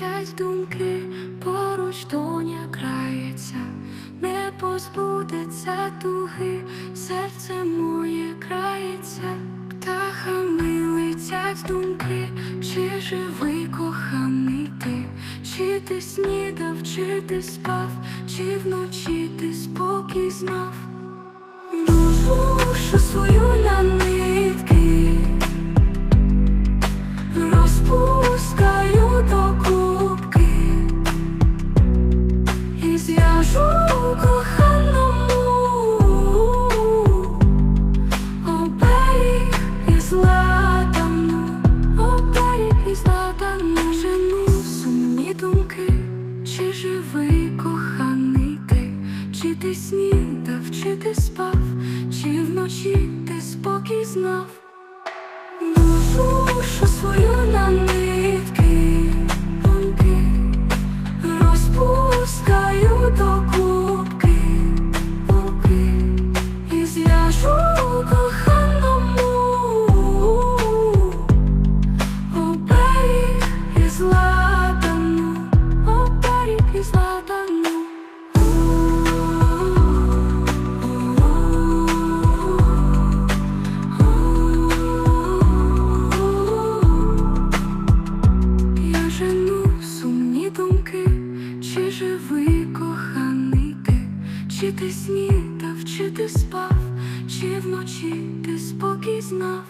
летять думки, поруч доня крається, не позбудеться туги, серце моє крається, птахами летять думки, чи живий коханий ти, чи ти снідав, чи ти спав, чи вночі ти спокій знав, душу свою на них. Чи ти спав, чи вночі ти спокій знав. Душу свою на думки, чи живий коханий ти, чи ти снідав, чи ти спав, чи вночі ти спокій знав,